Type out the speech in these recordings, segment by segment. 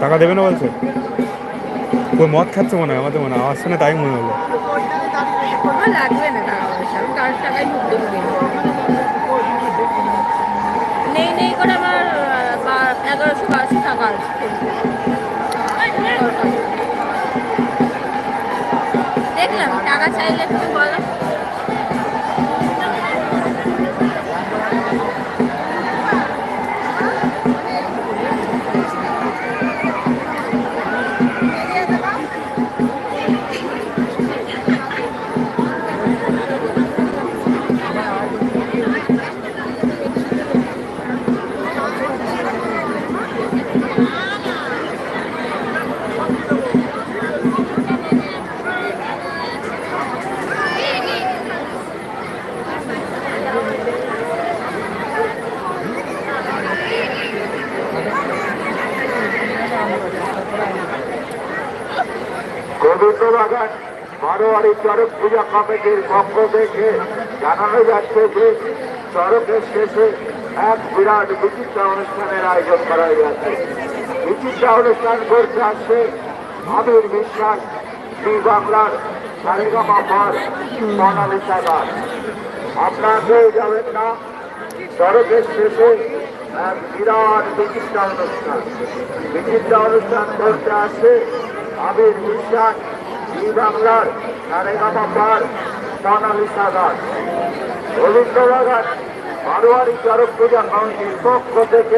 টাকা দেবে না বলছে? ওই মদ খাচ্ছে মনে হয়, আমাদের মনে হয়। আমার শুনে তাই মনে হলো। লাগবে না টাকায় নেই নেই করে আমার এগারোশো বারোশো টাকা আছে। দেখলাম, টাকা চাইলে তুমি বলো। কমিটির পক্ষ থেকে জানানো যাচ্ছে যে চড়কের শেষে এক বিরাট বিচিত্র অনুষ্ঠানের আয়োজন করা হয়েছে। বিচিত্র অনুষ্ঠান করতে আসছে আবির বিশ্বাস শ্রী বাংলার সারেগামা পার মনালিসা কেউ যাবেন না চড়কের শেষে এক বিরাট বিচিত্র অনুষ্ঠান। বিচিত্র অনুষ্ঠান করতে আসছে আবির বিশ্বাস বাংলার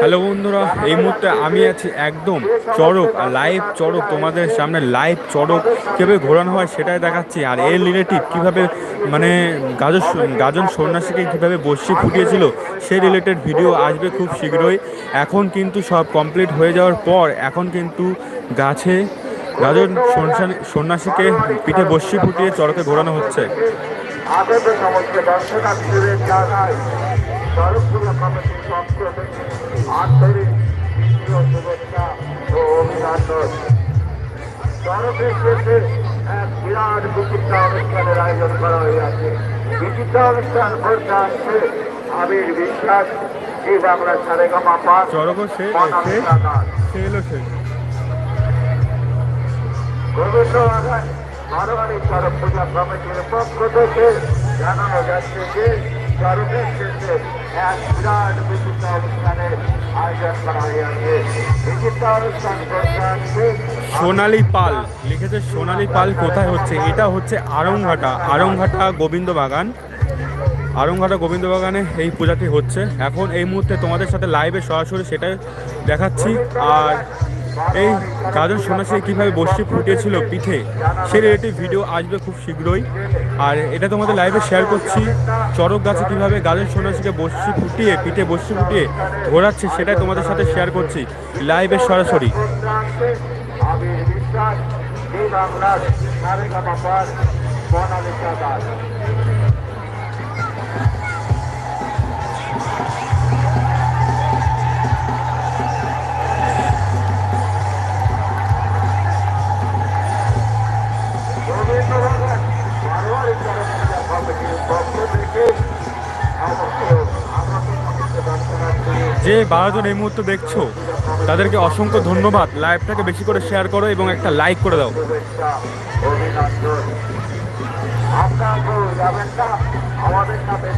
হ্যালো বন্ধুরা, এই মুহূর্তে আমি আছি একদম চড়ক আর লাইভ চড়ক তোমাদের সামনে লাইভ চড়ক কীভাবে ঘোরানো হয় সেটাই দেখাচ্ছি। আর এর রিলেটিভ কীভাবে মানে গাজন গাজন সন্ন্যাসীকে কীভাবে বসি ফুটিয়েছিল সেই রিলেটেড ভিডিও আসবে খুব শীঘ্রই। এখন কিন্তু সব কমপ্লিট হয়ে যাওয়ার পর, এখন কিন্তু গাছে সন্ন্যাসী- সন্ন্যাসীকে পিঠে বসি ফুটিয়ে চড়কে ঘোরানো হচ্ছে। বিরাট বিচিত্র অনুষ্ঠানের আয়োজন করা হয়েছে বিচিত্র অনুষ্ঠান করতে আসছে আবির বিশ্বাস এই বাংলা সারেগামা পাঠ সে সে এলো সে আসছে সোনালী পাল, লিখেছে সোনালী পাল কোথায় হচ্ছে? এটা হচ্ছে আরংঘাটা আরংঘাটা গোবিন্দ বাগান। আরংঘাটা গোবিন্দ বাগানে এই পূজাটি হচ্ছে। এখন এই মুহূর্তে তোমাদের সাথে লাইভে সরাসরি সেটাই দেখাচ্ছি। আর এই গাজন সন্ন্যাসী কীভাবে বসে ফুটিয়েছিল পিঠে, সে রিলেটিভ ভিডিও আসবে খুব শীঘ্রই। আর এটা তোমাদের লাইভে শেয়ার করছি, চড়ক গাছে কীভাবে গাজন সন্ন্যাসীকে বসি ফুটিয়ে, পিঠে বসি ফুটিয়ে ঘোরাচ্ছে, সেটাই তোমাদের সাথে শেয়ার করছি লাইভে সরাসরি। বাংলার যে বারোজন এই মুহূর্তে দেখছ, তাদেরকে অসংখ্য ধন্যবাদ। লাইভটাকে বেশি করে শেয়ার করো এবং একটা লাইক করে দাও। আমাদের সাথে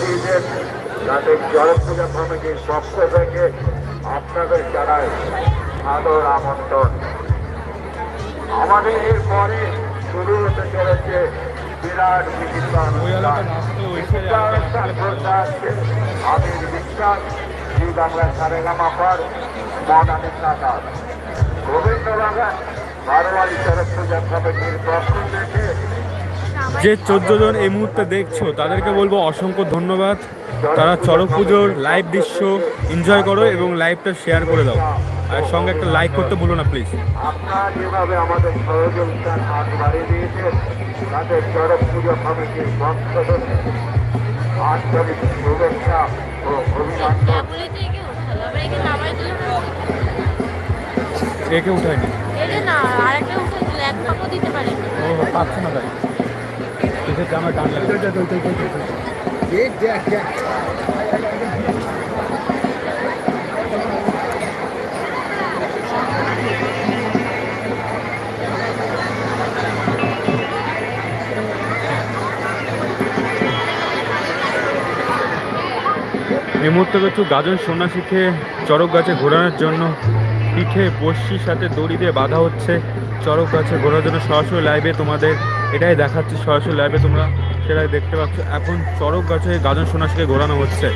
দিয়েছেন। পক্ষ থেকে আপনাদের আমাদের এরপরে শুরু হতে চলেছে বিরাট বিচিত্র অনুষ্ঠান বিচিত্র অনুষ্ঠান করতে আসছে আমির বিশ্বাস শ্রী বাংলা সারেগামা পর সাকার গোবিন্দ বাগান বারোয়ারি চরক কমিটির পক্ষ থেকে যে চোদ্দ জন এই মুহূর্তে দেখছ তাদেরকে বলব অসংখ্য ধন্যবাদ। তারা চড়ক পুজোর লাইভ দৃশ্য এনজয় করো এবং লাইভটা শেয়ার করে দাও। আর সঙ্গে একটা লাইক করতে ভুলো না প্লিজ আপনারা যেভাবে আমাদের সহযোগিতার হাত বাড়িয়ে তাদের চরক পুজো কমিটির পক্ষ থেকে আন্তরিক শুভেচ্ছা ও অভিনন্দন বলে তো একে উঠালো আবার একে নামাই দিল না একে উঠায়নি এটা না আর একটা উঠে দিল এক পাকও দিতে পারে ও পাচ্ছে না তাই কিসের জামায় টান লাগে এই মুহূর্তে কিছু গাজন সন্ন্যাসীকে চড়ক গাছে ঘোরানোর জন্য। পিঠে বর্ষির সাথে দড়ি দিয়ে বাঁধা হচ্ছে চড়ক গাছে ঘোরার জন্য। সরাসরি লাইভে তোমাদের এটাই দেখাচ্ছে। সরাসরি লাইভে তোমরা সেটাই দেখতে পাচ্ছ। এখন চড়ক গাছে গাজন সন্ন্যাসীকে ঘোরানো হচ্ছে।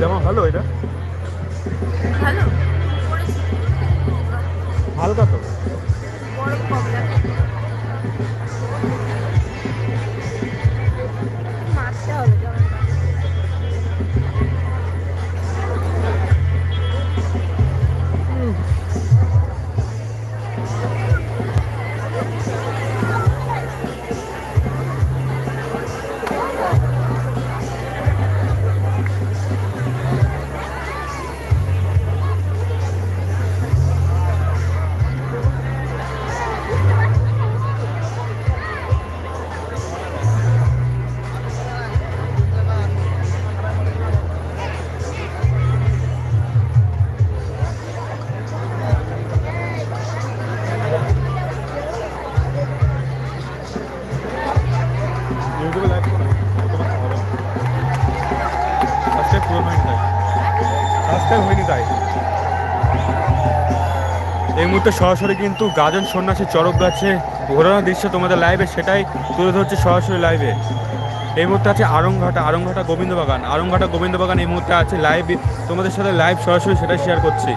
জামা ভালো এটা। ভালো। হালকা তো। এই মুহূর্তে সরাসরি কিন্তু গাজন সন্ন্যাসী চরক গাছে ঘোরানোর দৃশ্য তোমাদের লাইভে সেটাই তুলে ধরছে সরাসরি লাইভে এই মুহূর্তে আছে আরংঘাটা আরংঘাটা গোবিন্দবাগান। আরংঘাটা গোবিন্দবাগান এই মুহূর্তে আছে লাইভ তোমাদের সাথে লাইভ সরাসরি সেটাই শেয়ার করছি।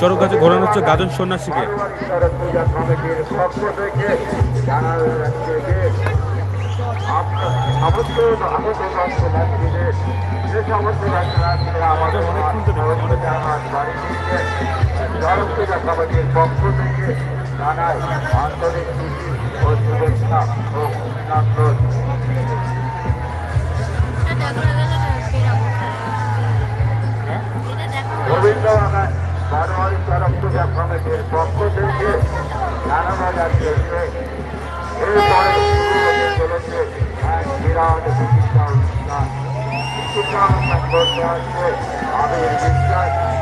চরক গাছে ঘোরানো হচ্ছে গাজন সন্ন্যাসীকে। অনেক। পূজা কমিটির পক্ষ থেকে জানাই আন্তরিক খুশি ও শুভেচ্ছা ও অভিনন্দন গোবিন্দবাগান বারোয়ারি চরক পূজা পক্ষ থেকে জানানো বিশ্বাস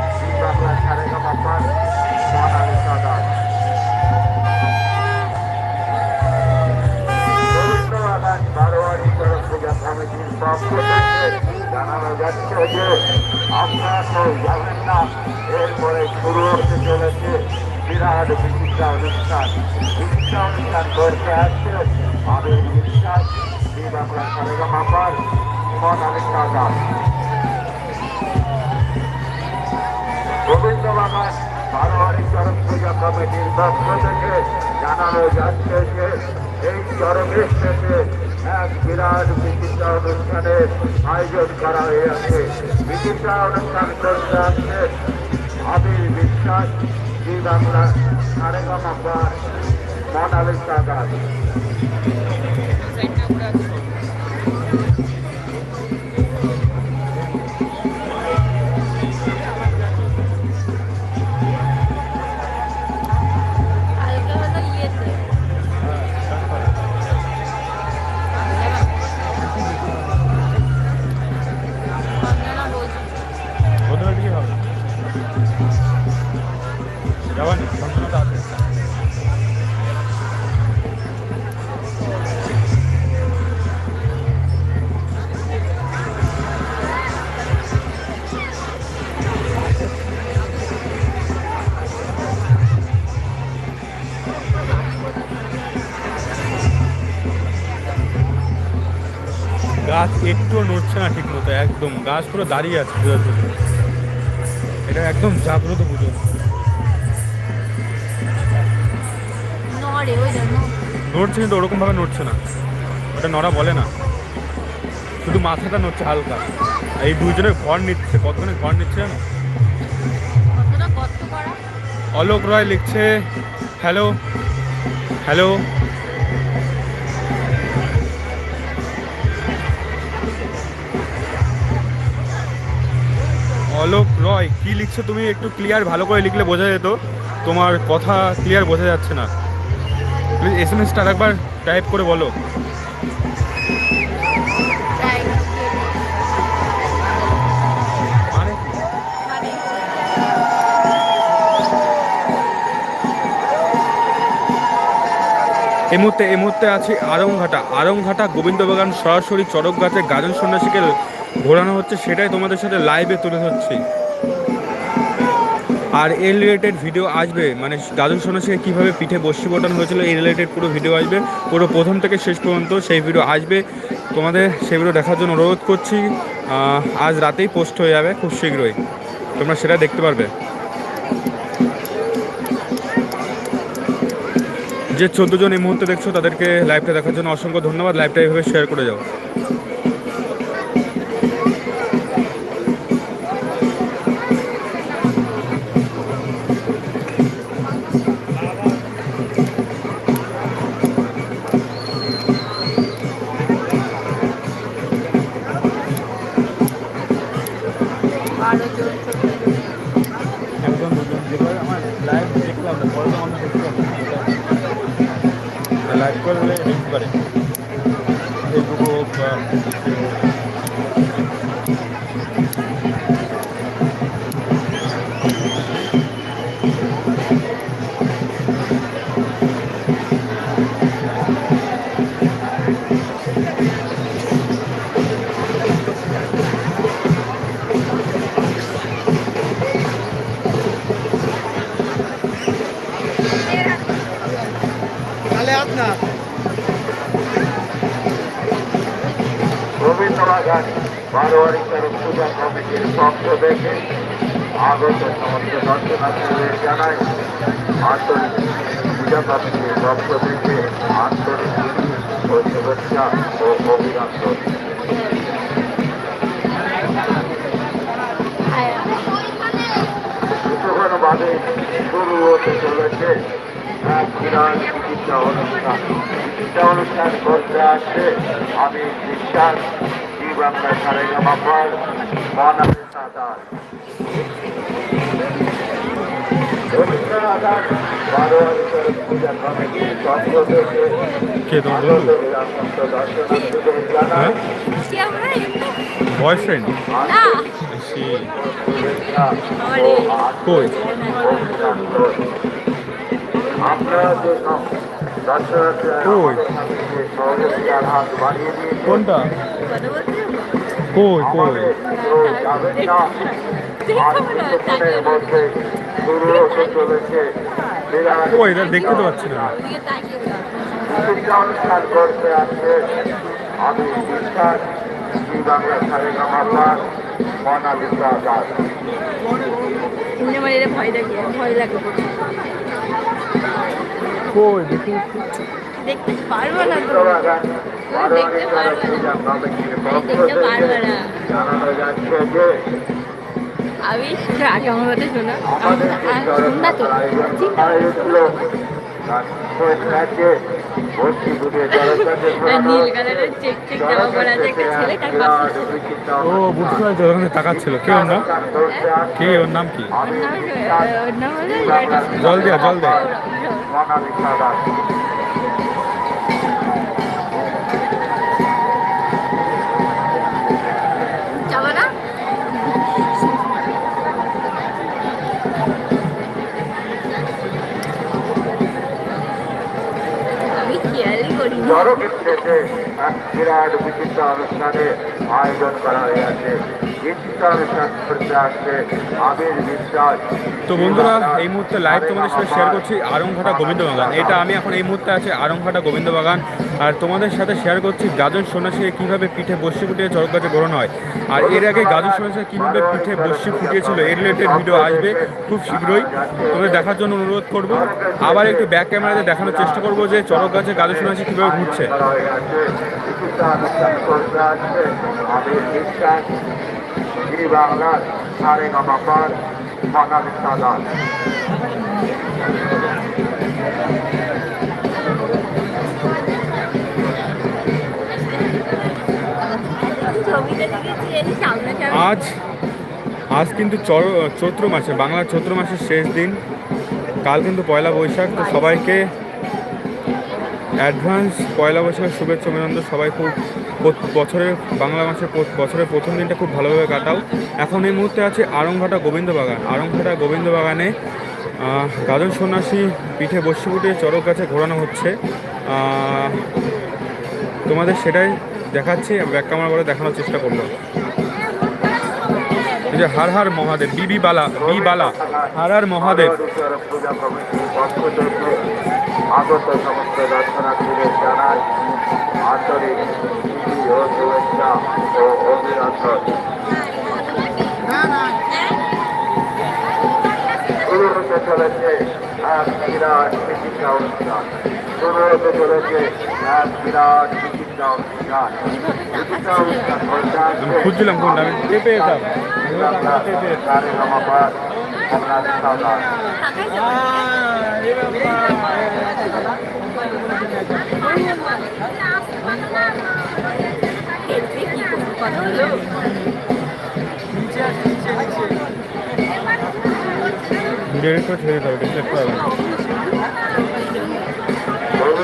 জানানো যাচ্ছে যে আপনারা তো জানেন না। এরপরে শুরু হতে চলেছে বিরাট চিকিৎসা অনুষ্ঠান। চিকিৎসা অনুষ্ঠান করতে আসছে আবির বিশ্বাস বাংলা সারেগা বাপার মনালিসা দাস গোবিন্দবাগান বারোয়ারি চরক পূজা কমিটির পক্ষ থেকে জানানো যাচ্ছে যে এই চরকের শেষে এক বিরাট চিকিৎসা অনুষ্ঠানের আয়োজন করা হয়েছে। চিকিৎসা অনুষ্ঠান করতে আসছে আবির বিশ্বাস, শ্রী বাংলা সারেগা মাপার মনালিসা দাস গাছ একটুও নড়ছে না ঠিক মতো একদম। গাছ পুরো দাঁড়িয়ে আছে পুজোর জন্য। এটা একদম জাগ্রত পুজো। নড়ছে কিন্তু ওরকমভাবে নড়ছে না। ওটা নড়া বলে না। শুধু মাথাটা নড়ছে হালকা। এই দুজনে ঘর নিচ্ছে। কতক্ষণে ঘর নিচ্ছে জানো? অলোক রয় লিখছে হ্যালো হ্যালো অলোক রয়, কি লিখছো তুমি? একটু ক্লিয়ার ভালো করে লিখলে বোঝা যেত। তোমার কথা ক্লিয়ার বোঝা যাচ্ছে না। প্লিজ এস এম এসটা একবার টাইপ করে বলো। এই মুহূর্তে এই মুহূর্তে আছি আরংঘাটা। আরংঘাটা গোবিন্দবাগান সরাসরি চড়ক গাছে গাজন সন্ন্যাসীকে ঘোরানো হচ্ছে সেটাই তোমাদের সাথে লাইভে তুলে ধরছি। আর এই রিলেটেড ভিডিও আসবে মানে গাজন সন্ন্যাসীকে কীভাবে পিঠে বসি বটানো হয়েছিল এই রিলেটেড পুরো ভিডিও আসবে। পুরো প্রথম থেকে শেষ পর্যন্ত সেই ভিডিও আসবে। তোমাদের সেই ভিডিও দেখার জন্য অনুরোধ করছি আজ রাতেই পোস্ট হয়ে যাবে খুব শীঘ্রই। তোমরা সেটা দেখতে পারবে। যে চোদ্দ জন এই মুহূর্তে দেখছ, তাদেরকে লাইভটা দেখার জন্য অসংখ্য ধন্যবাদ। লাইভটা এইভাবে শেয়ার করে যাও। পূজা কমিটির পক্ষ থেকে আগত সমস্ত দর্শনার্থীদের জানাই আন্তরিক পূজা কমিটির পক্ষ থেকে আন্তরিক ও শুভেচ্ছা ও অভিনন্দন কিছুক্ষণ বাদে শুরু হতে চলেছে চিকিৎসা অনুষ্ঠান চিকিৎসা অনুষ্ঠান করতে আসছে আমি বিশ্বাস বাংলা সারেগা মাপার মনাবে সাদার বয়ফ্রেন্ড কই? কোনটা? কই কই? কই এটা দেখতে তো পাচ্ছি না। আমি বিশ্বাস বাংলা সারেগা মাতার মনালিসা দাস এমনি আমার এটা ভয় লাগে ভয় লাগে কই দেখতে পারব না দেখতে পারব না আমি আগে আমার কথা শোনো না তো ও বুঝতে পারছি ওখানে তাকাচ্ছিল। কে ওর নাম? কে? ওর নাম কি জল দেয়া জল দেয়া না এক বিরাট বিচিত্র অনুষ্ঠানে আয়োজন করা হয়েছে তো বন্ধুরা, এই মুহূর্তে লাইভ তোমাদের সাথে শেয়ার করছি আরংঘাটা গোবিন্দবাগান। এটা আমি এখন এই মুহূর্তে আছি আরংঘাটা গোবিন্দবাগান। আর তোমাদের সাথে শেয়ার করছি গাজর সন্ন্যাসীকে কীভাবে পিঠে বসি ফুটিয়ে চরক গাছে ঘোরানো হয়। আর এর আগে গাজর সন্ন্যাসী কীভাবে পিঠে বসি ফুটিয়েছিল এর রিলেটেড ভিডিও আসবে খুব শীঘ্রই। তোমাদের দেখার জন্য অনুরোধ করব। আবার একটু ব্যাক ক্যামেরাতে দেখানোর চেষ্টা করব যে চরক গাছে গাজর সন্ন্যাসী কীভাবে ঘুরছে। বাংলার সারে সাদাত আজ আজ কিন্তু চৈত্র মাসে বাংলার চৈত্র মাসের শেষ দিন। কাল কিন্তু পয়লা বৈশাখ, তো সবাইকে অ্যাডভান্স পয়লা বৈশাখের শুভেচ্ছা, অভিনন্দন। সবাই খুব বছরের, বাংলা মাসের বছরের প্রথম দিনটা খুব ভালোভাবে কাটাও। এখন এই মুহূর্তে আছে আরংঘাটা গোবিন্দ বাগান আরংঘাটা গোবিন্দ বাগানে গাজন সন্ন্যাসী পিঠে বসে ফুটিয়ে চড়ক গাছে ঘোরানো হচ্ছে। তোমাদের সেটাই দেখাচ্ছি ব্যাক ক্যামেরা করে দেখানোর চেষ্টা করলাম এই যে হার হার মহাদেব বিবি বালা, বি বালা, হার হার মহাদেব। চলেছে এক বিরাট চিকিৎসা অনুষ্ঠান চলেছে এক বিরাট চিকিৎসা অনুষ্ঠান খুঁজছিলাম কোনটা আমি কথা হলো ডিরেক্ট করে ছেড়ে হবে ডিসলেক্ট করা যাবে না। রবীন্দ্র বাগান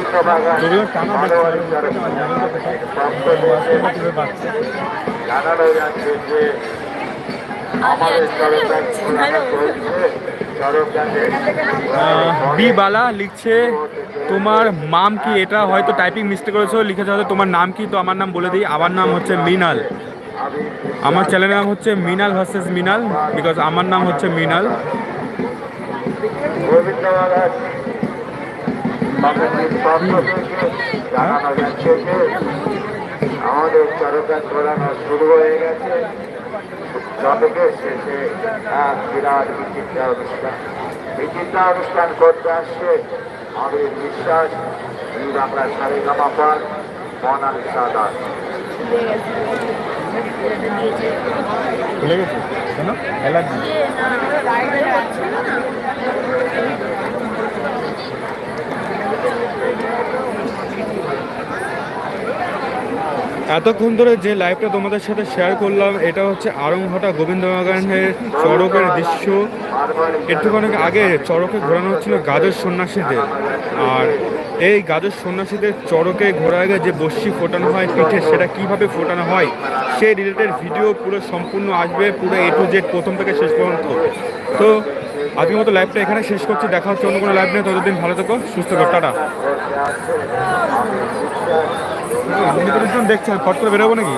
যদিও টানা জানানো যাচ্ছে যে বি বালা লিখছে তোমার নাম কি এটা হয়তো টাইপিং মিস্টেক করেছ? লিখেছে হয়তো তোমার নাম কি? তো আমার নাম বলে দিই আমার নাম হচ্ছে মিনাল। আমার চ্যানেলের নাম হচ্ছে মিনাল ভার্সেস মিনাল বিকজ আমার নাম হচ্ছে মিনাল। কমিটির পক্ষ থেকে জানানো যাচ্ছে যে আমাদের চরকার ঘোরানো শুরু হয়ে গেছে চটকের শেষে এক বিরাট বিচিত্রা অনুষ্ঠান বিচিত্রা অনুষ্ঠান করতে আসছে আমি বিশ্বাস বাংলা সারে গামাপার মনালিসা দাস ভুলে গেছি কেন অ্যালার্জি এতক্ষণ ধরে যে লাইভটা তোমাদের সাথে শেয়ার করলাম, এটা হচ্ছে আরংঘাটা গোবিন্দবাগানের চড়কের দৃশ্য। একটুখানি আগে চড়কে ঘোরানো হচ্ছিল গাজর সন্ন্যাসীদের। আর এই গাজর সন্ন্যাসীদের চড়কে ঘোরার আগে যে বস্যি ফোটানো হয়, পিঠে সেটা কীভাবে ফোটানো হয়, সেই রিলেটেড ভিডিও পুরো সম্পূর্ণ আসবে পুরো এ টু জেড প্রথম থেকে শেষ পর্যন্ত। তো আজকের মতো লাইভটা এখানে শেষ করছি, দেখা হচ্ছে অন্য কোনো লাইভ নেই ততদিন ভালো থেকো, সুস্থ থাকো, টাটা। দেখছেন? ফট করে বেরোবো নাকি?